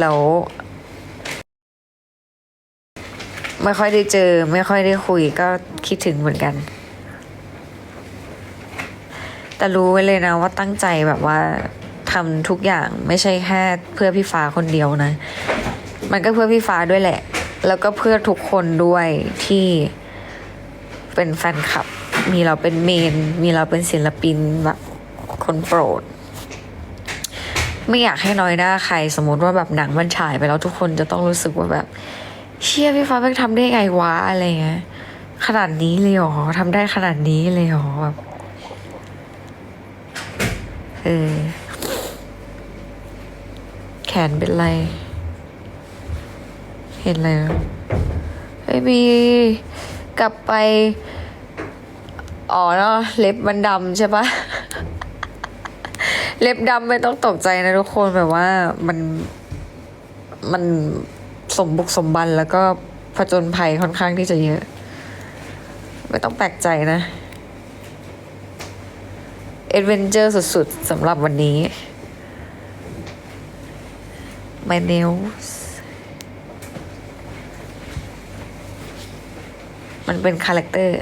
แล้ว ไม่ค่อยได้เจอ ไม่ค่อยได้คุยก็คิดถึงเหมือนกัน แต่รู้ไว้เลยนะว่าตั้งใจแบบว่าทำทุกอย่างไม่ใช่แค่เพื่อพี่ฟ้าคนเดียวนะ มันก็เพื่อพี่ฟ้าด้วยแหละ แล้วก็เพื่อทุกคนด้วยที่เป็นแฟนคลับ มีเราเป็นเมน มีเราเป็นศิลปินแบบคนโปรด ไม่อยากให้น้อยหน้าใคร สมมติว่าแบบหนังมันฉายไปแล้วทุกคนจะต้องรู้สึกว่าแบบ เชี่ยพี่ฟ้าไปทำได้ไงวะอะไรเงี้ยขนาดนี้เลยเหรอทำได้ขนาดนี้เลยเหรอแบบเออแขนเป็นไร เห็นอะไรไหมไม่มีกลับไป อ๋อเนาะเล็บมันดำใช่ปะ เล็บดำไม่ต้องตกใจนะทุกคนแบบว่ามันมันสมบุกสมบันแล้วก็ผจญภัยค่อนข้างที่จะเยอะ ไม่ต้องแปลกใจนะ เอดเวนเจอร์สุดๆสำหรับวันนี้ My nails มันเป็นคาแรคเตอร์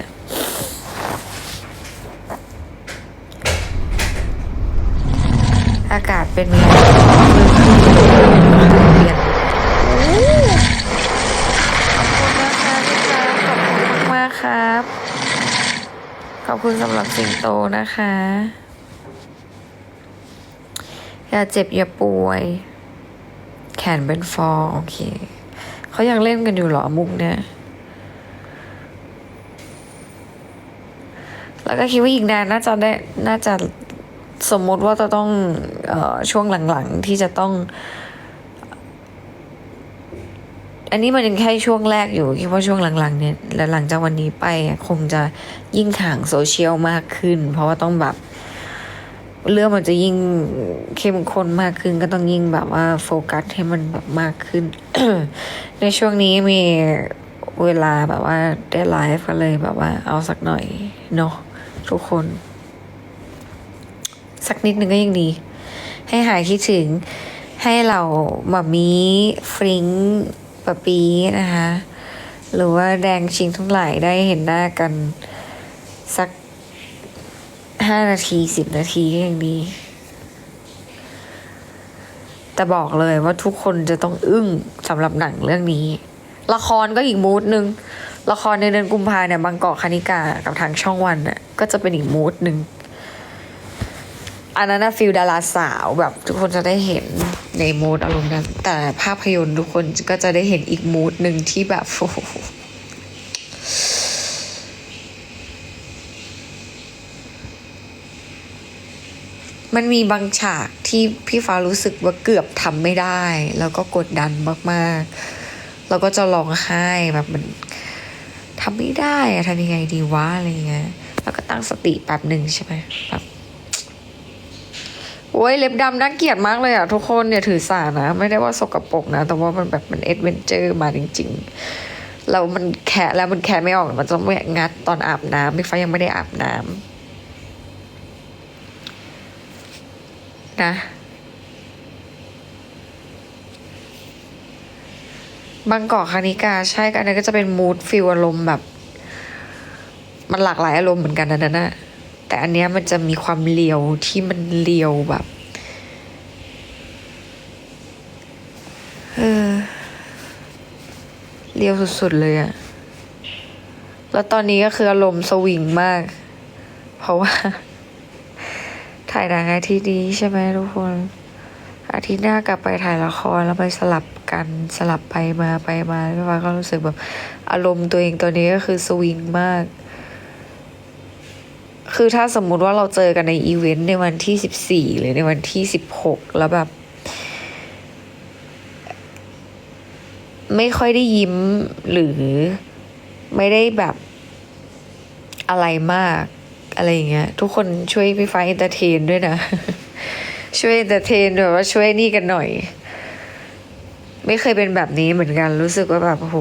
เป็นไงเปลี่ยนขอบคุณนะคะพี่ครับขอบคุณมากครับ ขอบคุณสำหรับสิงโตนะคะ อย่าเจ็บอย่าป่วย แขนเป็นฟองโอเค เขายังเล่นกันอยู่หรอมุกเนี่ย แล้วก็คิดว่าอีกนานน่าจะได้ น่าจะ สมมติว่าจะต้องออช่วงหลังๆที่จะต้อง อันนี้มันยังแค่ช่วงแรกอยู่คิดว่าช่วงหลังๆเนี่ยแล้วหลังจากวันนี้ไปคงจะยิ่งห่างโซเชียลมากขึ้น เพราะว่าต้องแบบ เรื่องมันจะยิ่งเข้มข้นมากขึ้น ก็ต้องยิ่งแบบว่าโฟกัสให้มันแบบมากขึ้น ในช่วงนี้มีเวลาแบบว่าได้ไลฟ์ก็เลยแบบว่าเอาสักหน่อยเนาะทุกคน สักนิดนึงก็ยังดี ให้หายคิดถึง ให้เราหมามีฟริงปะปีนะคะ หรือว่าแดงชิงทั้งหลายได้เห็นหน้ากัน สักห้านาทีสิบนาทีก็ยังดี แต่บอกเลยว่าทุกคนจะต้องอึ้งสำหรับหนังเรื่องนี้ ละครก็อีกมูดหนึ่งละครในเดือนกุมภาเนี่ยบางกอกคณิกากับทางช่องวันน่ะก็จะเป็นอีกมูดหนึ่ง อันนั้นนะฟิลดาราสาวแบบทุกคนจะได้เห็นในมูดอารมณ์นั้น แต่ภาพยนตร์ทุกคนก็จะได้เห็นอีกมูดหนึ่งที่แบบโอ้มันมีบางฉากที่พี่ฟ้ารู้สึกว่าเกือบทำไม่ได้ แล้วก็กดดันมากๆ แล้วก็จะร้องไห้แบบมันทำไม่ได้อะทำยังไงดีวะอะไรเงี้ยแล้วก็ตั้งสติแป๊บหนึ่งใช่ไหมแบบ โอ้ยเล็บดำน่าเกลียดมากเลยอะทุกคนเนี่ยถือสานะ ไม่ได้ว่าสกปรกนะ แต่ว่ามันแบบมันเอ็ดเวนเจอร์มาจริงๆแล้วมันแคะแล้วมันแคะไม่ออกมันจะไม่งัดตอนอาบน้ำพี่ฟ้ายังไม่ได้อาบน้ำนะ บางกอกคณิกาใช่กันนั้นก็จะเป็นมูดฟิลอารมณ์แบบ มันหลากหลายอารมณ์เหมือนกันนะนั่นนะ แต่อันเนี้ยมันจะมีความเลียวที่มันเลียวแบบเออเลียวสุดๆเลยอะแล้วตอนนี้ก็คืออารมณ์สวิงมาก เพราะว่า ถ่ายหนังอาทิตย์นี้ใช่ไหมทุกคน อาทิตย์หน้ากลับไปถ่ายละครแล้วไปสลับกันสลับไปมาไปมาพี่ฟ้าก็รู้สึกแบบ อารมณ์ตัวเองตัวนี้ก็คือสวิงมาก คือถ้าสมมุติว่าเราเจอกันในอีเวนต์ในวันที่สิบสี่หรือในวันที่สิบหกแล้วแบบ ไม่ค่อยได้ยิ้มหรือไม่ได้แบบอะไรมาก อะไรอย่างเงี้ย ทุกคนช่วยพี่ฟ้าเอนเตอร์เทนด้วยนะ ช่วยเอนเตอร์เทนแบบว่าช่วยนี่กันหน่อย ไม่เคยเป็นแบบนี้เหมือนกันรู้สึกว่าแบบโอ้โห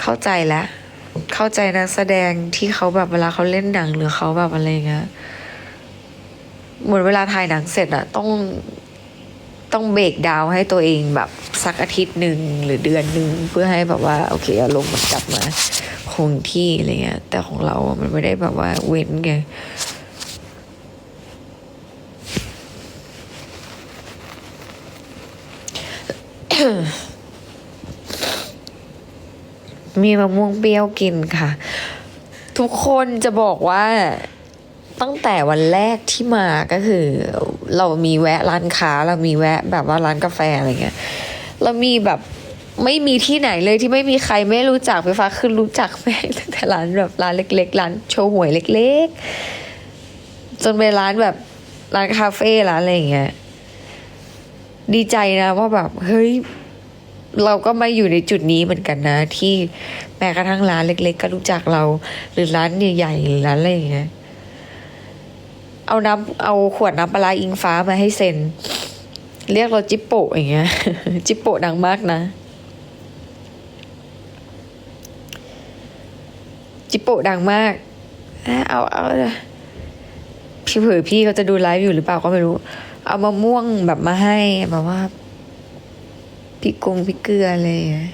เข้าใจแล้ว เข้าใจนักแสดงที่เขาแบบเวลาเขาเล่นหนังหรือเขาแบบอะไรเงี้ยเหมือนเวลาถ่ายหนังเสร็จอะต้องต้องเบรกดาวให้ตัวเองแบบสักอาทิตย์หนึ่งหรือเดือนหนึ่งเพื่อให้แบบว่า โอเคอารมณ์มันกลับมาคงที่อะไรเงี้ย แต่ของเราอะมันไม่ได้แบบว่าเว้นไง มีมะม่วงเปรี้ยวกินค่ะ ทุกคนจะบอกว่าตั้งแต่วันแรกที่มาก็คือ เรามีแวะร้านค้า เรามีแวะแบบว่าร้านกาแฟอะไรเงี้ยเรามีแบบไม่มีที่ไหนเลยที่ไม่มีใครไม่รู้จักไฟฟ้าคือรู้จักแม่ตั้งแต่ร้านแบบร้านเล็ก ๆ ร้านโชว์หวยเล็ก ๆ จนไปร้านแบบร้านคาเฟ่ร้านอะไรอย่างเงี้ยดีใจนะว่าแบบเฮ้ย เราก็มาอยู่ในจุดนี้เหมือนกันนะ ที่แม้กระทั่งร้านเล็ก ๆ ก็รู้จักเรา หรือร้านใหญ่ๆหรือร้านอะไรอย่างเงี้ยเอาน้ำเอาขวดน้ำปลาอิงฟ้ามาให้เซ็น เรียกเราจิปโปะอย่างเงี้ย จิปโปะดังมากนะ จิปโปะดังมากอะเอาเอาพี่เผยพี่เขาจะดูไลฟ์อยู่หรือเปล่าก็ไม่รู้ เอามะม่วงแบบมาให้แบบว่า ริกกงพริกเกลืออะไรอย่างเลย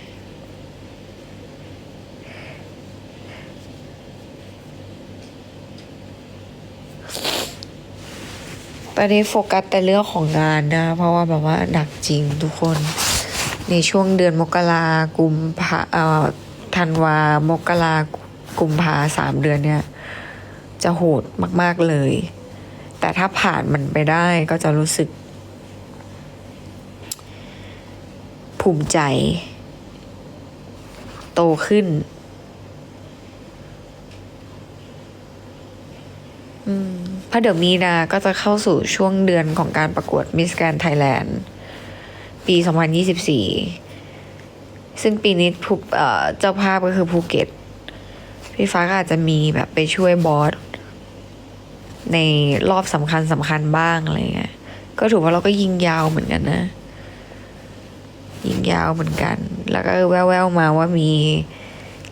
ตอนนี้โฟกัสแต่เรื่องของงานนะ เพราะว่าแบบว่าหนักจริงทุกคน ในช่วงเดือนมกรากุมภาเอ่อธันวามกรากุมภาสามเดือนเนี่ย จะโหดมาก ๆเลย แต่ถ้าผ่านมันไปได้ก็จะรู้สึก ภูมิใจ โตขึ้น เพราะเดี๋ยวมีนาก็จะเข้าสู่ช่วงเดือนของการประกวดมิสแกรนไทยแลนด์ปี 2024 ซึ่งปีนี้ภูเอ่อเจ้าภาพก็คือภูเก็ต พี่ฟ้าก็อาจจะมีแบบไปช่วยบอสในรอบสำคัญสำคัญบ้างอะไรเงี้ย ก็ถือว่าเราก็ยิงยาวเหมือนกันนะ ยิงยาวเหมือนกัน แล้วก็แววๆมาว่ามี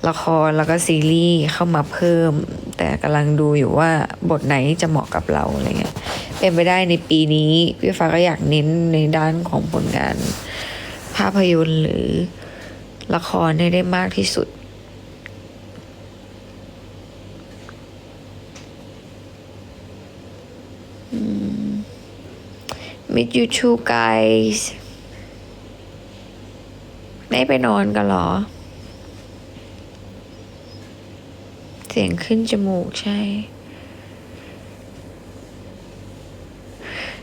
ละครแล้วก็ซีรีส์เข้ามาเพิ่ม แต่กำลังดูอยู่ว่าบทไหนจะเหมาะกับเราอะไรเงี้ยเป็นไปได้ในปีนี้พี่ฟ้าก็อยากเน้นในด้านของผลงาน ภาพยนตร์หรือละครให้ได้มากที่สุด Meet you two guys ไม่ไปนอนกันเหรอ เสียงขึ้นจมูกใช่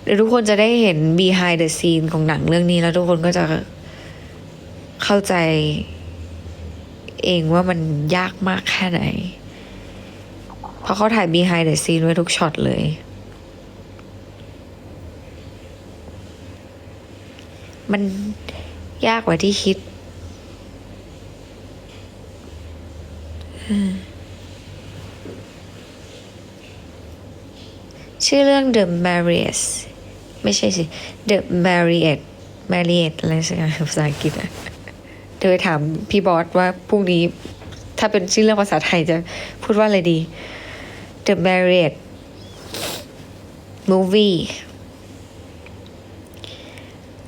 เดี๋ยวทุกคนจะได้เห็น behind the scene ของหนังเรื่องนี้แล้วทุกคนก็จะเข้าใจเองว่ามันยากมากแค่ไหน เพราะเขาถ่าย behind the scene ไว้ทุกช็อตเลย มันยากกว่าที่คิด ชื่อเรื่อง The Marriott ไม่ใช่สิ The Marriott Marriott อะไรสักอย่างภาษาอังกฤษอะเดี๋ยวไปถามพี่บอสว่าพรุ่งนี้ ถ้าเป็นชื่อเรื่องภาษาไทยจะพูดว่าอะไรดี The Marriott Movie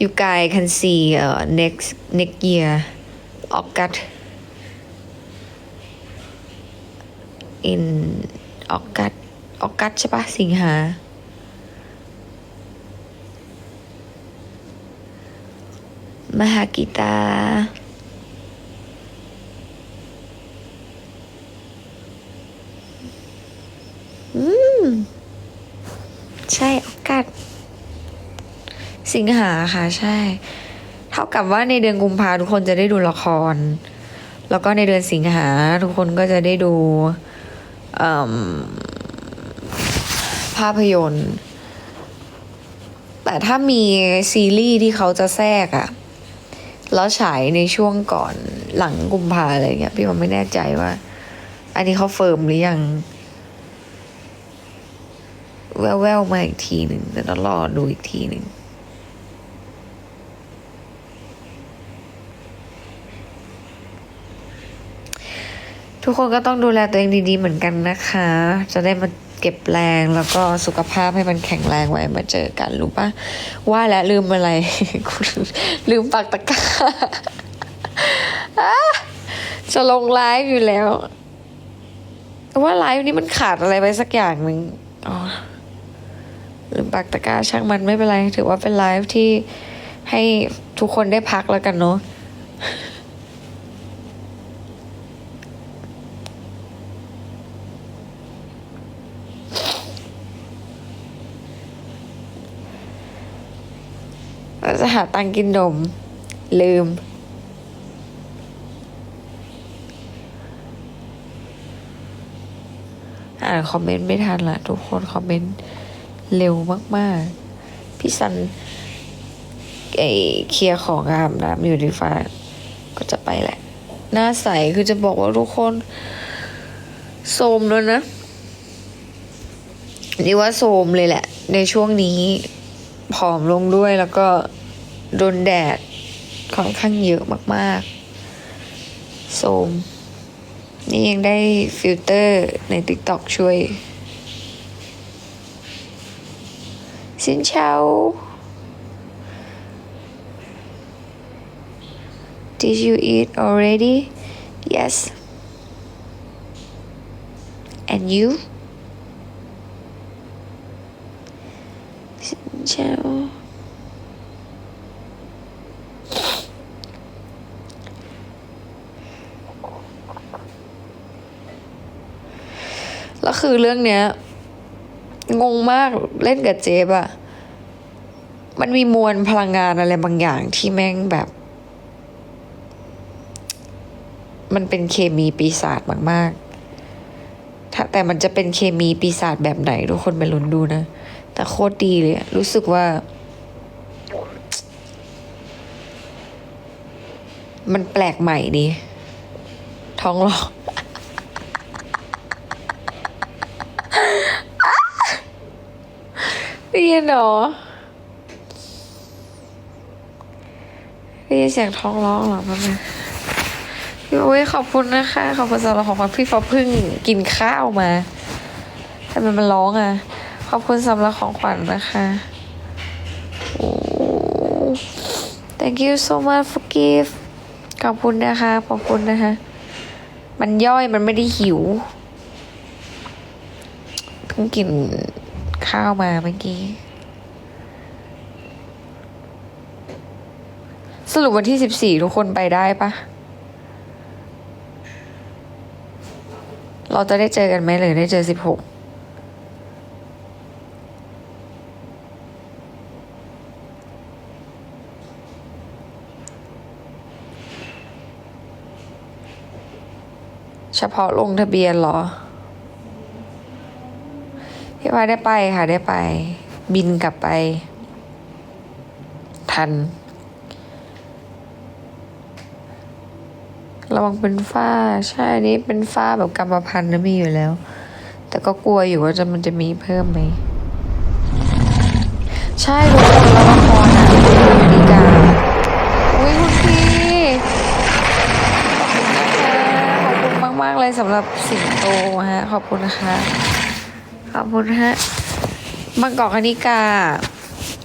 you guys can see uh, next next year August in August August ใช่ปะสิงหา มหากิตา อืม ใช่โอกาสสิงหาค่ะ ใช่ เท่ากับว่าในเดือนกุมภาทุกคนจะได้ดูละคร แล้วก็ในเดือนสิงหาทุกคนก็จะได้ดู ภาพยนตร์ แต่ถ้ามีซีรีส์ที่เขาจะแทรกอะแล้วฉายในช่วงก่อนหลังกุมภาอะไรเงี้ยพี่มันไม่แน่ใจว่า อันนี้เขาเฟิร์มหรือยัง แววๆมาอีกทีหนึ่งแต่ต้องรอดูอีกทีหนึ่ง ทุกคนก็ต้องดูแลตัวเองดีๆเหมือนกันนะคะ จะได้มาเก็บแรงแล้วก็สุขภาพให้มันแข็งแรงไว้มาเจอกันรู้ปะว่าแล้วลืมอะไร ลืมปักตะก้าจะลงไลฟ์อยู่แล้วว่าไลฟ์นี้มันขาดอะไรไปสักอย่างหนึ่งอ๋อลืมปักตะก้าช่างมันไม่เป็นไร ถือว่าเป็นไลฟ์ที่ให้ทุกคนได้พักแล้วกันเนาะ จะหาตังกินนม ลืม อ่านคอมเมนต์ไม่ทันละทุกคนคอมเมนต์เร็วมาก ๆ พี่ซันไอเคลียร์ของอาบน้ำอยู่ดีฟ้า ก็จะไปแหละ หน้าใสคือจะบอกว่าทุกคนโสมแล้วนะนี่ว่าโสมเลยแหละ ในช่วงนี้ผอมลงด้วยแล้วก็ โดนแดดค่อนข้างเยอะมากๆโสมนี่ยังได้ฟิลเตอร์ใน TikTok ช่วย สินเช้า Did you eat already? Yes. And you? สินเชา แล้วคือเรื่องเนี้ย งงมากเล่นกับเจฟอะมันมีมวลพลังงานอะไรบางอย่างที่แม่งแบบ มันเป็นเคมีปีศาจมากๆถ้าแต่มันจะเป็นเคมีปีศาจแบบไหนทุกคนไปลุ้นดูนะ แต่โคตรดีเลย รู้สึกว่า มันแปลกใหม่ดี ท้องร้อง ได้ยินเหรอได้ยินเสียงท้องร้องเหรอแป๊บนึงพี่โอ้ยขอบคุณนะคะ ขอบคุณสำหรับของขวัญพี่ฟ้าพึ่งกินข้าวมาทำไมมันร้องอะ ขอบคุณสำหรับของขวัญนะคะโอ้ thank you so much for gift ขอบคุณนะคะ ขอบคุณนะคะ มันย่อยมันไม่ได้หิวเพิ่งกิน ข้าวมาเมื่อกี้ สรุปวันที่สิบสี่ทุกคนไปได้ปะ เราจะได้เจอกันไหมหรือได้เจอสิบหกเฉพาะลงทะเบียนเหรอ พี่ว่าได้ไปค่ะได้ไป บินกลับไป ทัน ระวังเป็นฝ้า ใช่อันนี้เป็นฝ้าแบบกรรมพันธุ์นะมีอยู่แล้ว แต่ก็กลัวอยู่ว่าจะมันจะมีเพิ่มไหม ใช่ทุกคนแล้วละครอะดีกาอุ้ยคุณพี่ขอบคุณมาก ๆ เลยสำหรับสิงโตฮะ ขอบคุณนะคะ ขอบคุณฮะบางกอกคณิกา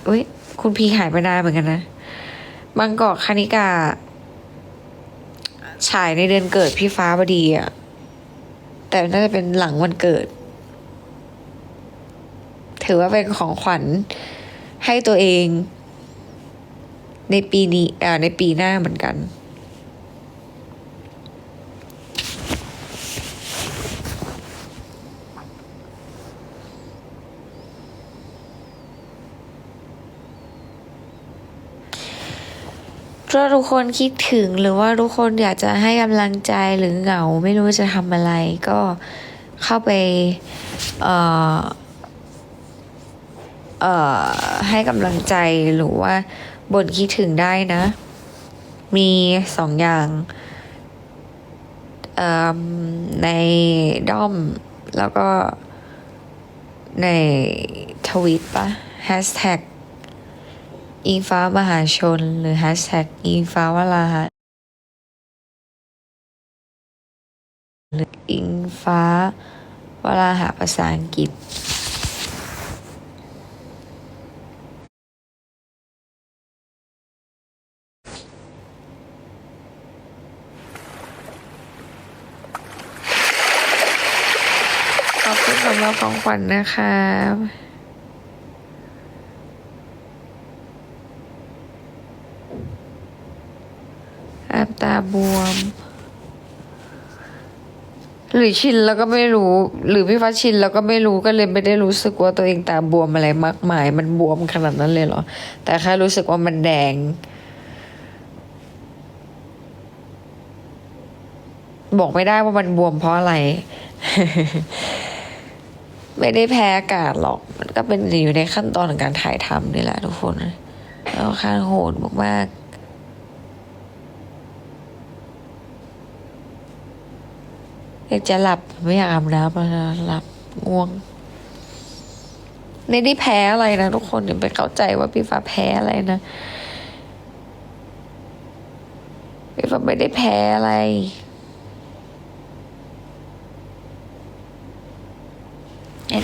อุ้ยคุณพีหายไปนานเหมือนกันนะบางกอกคณิกา ฉายในเดือนเกิดพี่ฟ้าพอดีอะแต่น่าจะเป็นหลังวันเกิด ถือว่าเป็นของขวัญให้ตัวเอง ในปีนี้อ่าในปีหน้าเหมือนกัน ถ้าทุกคนคิดถึงหรือว่าทุกคนอยากจะให้กำลังใจหรือเหงา ไม่รู้จะทำอะไรก็เข้าไปเอ่อเอ่อให้กำลังใจหรือว่าบ่นคิดถึงได้นะ มีสองอย่างในด้อมแล้วก็ในทวิตปะแฮชแท็ก อิงฟ้ามหาชน หรือ hashtag อิงฟ้าวราหะหรืออิงฟ้าวลาหาภาษาอังกฤษขอบคุณสำหรับของขวัญนะครับแอบ ตาบวม หรือชินแล้วก็ไม่รู้ หรือพี่ฟ้าชินแล้วก็ไม่รู้ก็เลยไม่ได้รู้สึกว่าตัวเองตาบวมอะไรมากมาย มันบวมขนาดนั้นเลยเหรอ แต่แค่รู้สึกว่ามันแดง บอกไม่ได้ว่ามันบวมเพราะอะไรไม่ได้แพ้อากาศหรอก มันก็เป็นอยู่ในขั้นตอนของการถ่ายทำนี่แหละทุกคน แล้วค่อนข้าโหดมากๆ อยากจะหลับไม่อยากอาบน้ำแล้วนะหลับง่วงไม่ได้แพ้อะไรนะทุกคนอย่าไปเข้าใจว่าพี่ฟ้าแพ้อะไรนะพี่ฟ้าไม่ได้แพ้อะไร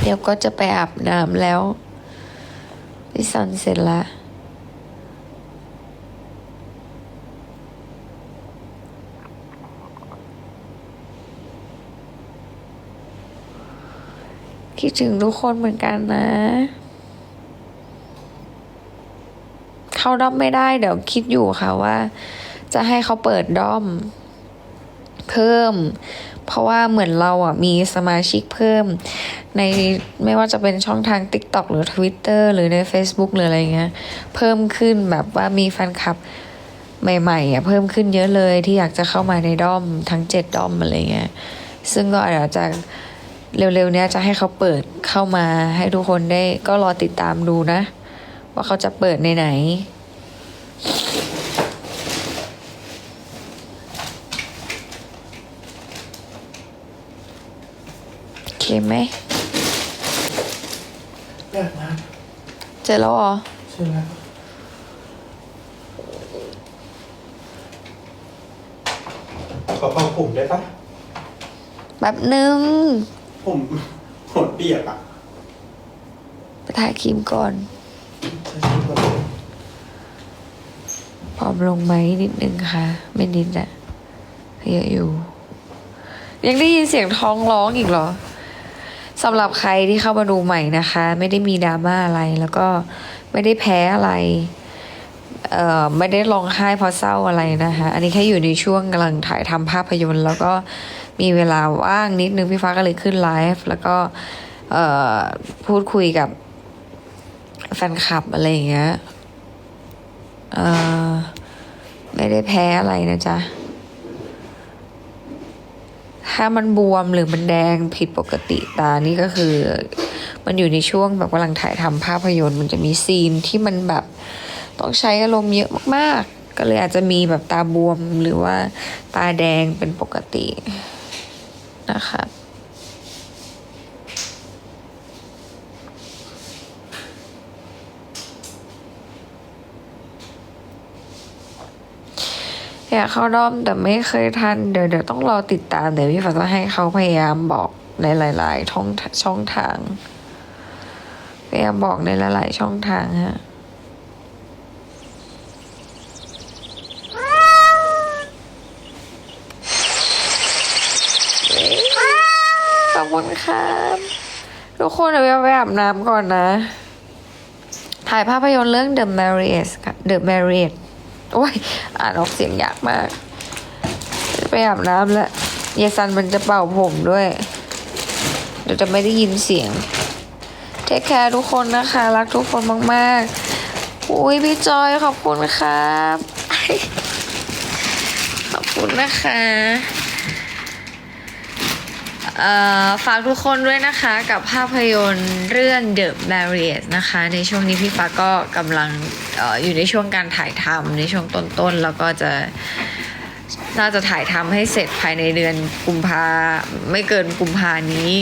เดี๋ยวก็จะไปอาบน้ำแล้วพี่ซันเสร็จและ คิดถึงทุกคนเหมือนกันนะ เข้าด้อมไม่ได้เดี๋ยวคิดอยู่ค่ะว่า จะให้เขาเปิดด้อม เพิ่ม เพราะว่าเหมือนเราอะมีสมาชิกเพิ่ม ในไม่ว่าจะเป็นช่องทาง TikTok หรือ Twitter หรือใน Facebook หรืออะไรเงี้ย เพิ่มขึ้นแบบว่ามีแฟนคลับใหม่ๆอะเพิ่มขึ้นเยอะเลยที่อยากจะเข้ามาในด้อมทั้งเจ็ดด้อมอะไรเงี้ย ซึ่งก็อาจจะ เร็วๆเนี้ยจะให้เขาเปิดเข้ามาให้ทุกคนได้ก็รอติดตามดูนะ ว่าเขาจะเปิดในไหน โอเคไหมเลิกนะเจอแล้วเหรอ ใช่แล้วขอเป่าผมได้ปะแบบนึง ผมหดเปียกอะไปถ่ายครีมก่อน ใช่ใช่ครับผอมลงไหมนิดนึงค่ะ ไม่นิดอะเยอะอยู่ ยังได้ยินเสียงท้องร้องอีกเหรอสำหรับใครที่เข้ามาดูใหม่นะคะ ไม่ได้มีดราม่าอะไรแล้วก็ไม่ได้แพ้อะไร เอ่อไม่ได้ร้องไห้เพราะเศร้าอะไรนะคะ อันนี้แค่อยู่ในช่วงกำลังถ่ายทำภาพยนตร์ แล้วก็ มีเวลาว่างนิดนึงพี่ฟ้าก็เลยขึ้นไลฟ์แล้วก็พูดคุยกับแฟนคลับอะไรอย่างเงี้ยไม่ได้แพ้อะไรนะจ๊ะ ถ้ามันบวมหรือมันแดงผิดปกติตานี่ก็คือ มันอยู่ในช่วงแบบกำลังถ่ายทำภาพยนตร์มันจะมีซีนที่มันแบบต้องใช้อารมณ์เยอะมาก ๆ ก็เลยอาจจะมีแบบตาบวมหรือว่าตาแดงเป็นปกติ นะคะ อยากเข้าด้อมแต่ไม่เคยทัน เดี๋ยวเดี๋ยวต้องรอติดตาม เดี๋ยวพี่ฟ้าจะให้เขาพยายามบอกในหลาย ๆ ช่องช่องทางพยายามบอกในหลาย ๆ ช่องทางฮะ ขอบ คุณครับทุกคนเดี๋ยวไปอาบน้ำก่อนนะ ถ่ายภาพยนตร์เรื่อง The Marriage ค่ะ The Marriage โอ้ย อ่านออกเสียงยากมาก ไปอาบน้ำแล้วยายซันมันจะเป่าผมด้วย เดี๋ยวจะไม่ได้ยินเสียง เทคแคร์ทุกคนนะคะ รักทุกคนมากๆ อุ้ยพี่จอยขอบคุณครับ ขอบคุณนะคะ ฝากทุกคนด้วยนะคะกับภาพยนตร์เรื่อง The Marriage นะคะ ในช่วงนี้พี่ฟ้าก็กำลังออยู่ในช่วงการถ่ายทำในช่วงต้นๆ แล้วก็จะน่าจะถ่ายทำให้เสร็จภายในเดือนกุมภาไม่เกินกุมภานี้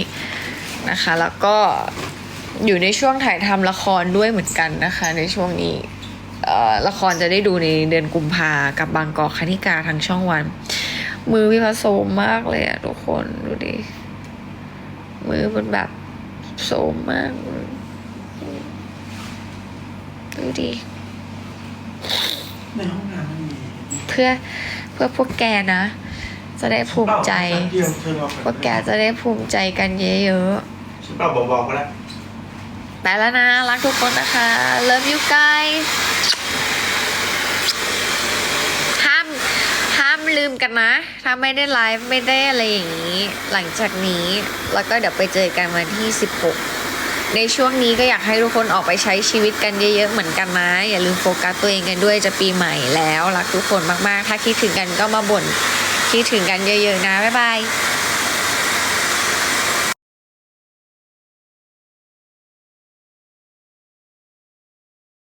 นะคะ แล้วก็อยู่ในช่วงถ่ายทำละครด้วยเหมือนกันนะคะ ในช่วงนี้ละครจะได้ดูในเดือนกุมภากับบางกอกคณิกาทางช่องวัน มือพี่พาโซมมากเลยอะทุกคนดูดิ มือมันแบบโสมมากดูดิในห้องน้ำมันมีเพื่อเพื่อพวกแกนะ จะได้ภูมิใจเปล่าแป๊บเดียวเธอรอพวกแกจะได้ภูมิใจกันเยอะฉันเปล่าเบาๆก็ได้ ๆไปแล้วนะ รักทุกคนนะคะ love you guys ห้าม ห้าม ลืมกันนะ ถ้าไม่ได้ไลฟ์ไม่ได้อะไรอย่างนี้ หลังจากนี้แล้วก็เดี๋ยวไปเจอกันวันที่ 16 ในช่วงนี้ก็อยากให้ทุกคนออกไปใช้ชีวิตกันเยอะๆเหมือนกันนะ อย่าลืมโฟกัสตัวเองกันด้วยจะปีใหม่แล้ว รักทุกคนมากๆ ถ้าคิดถึงกันก็มาบ่นคิดถึงกันเยอะๆนะบ๊ายบาย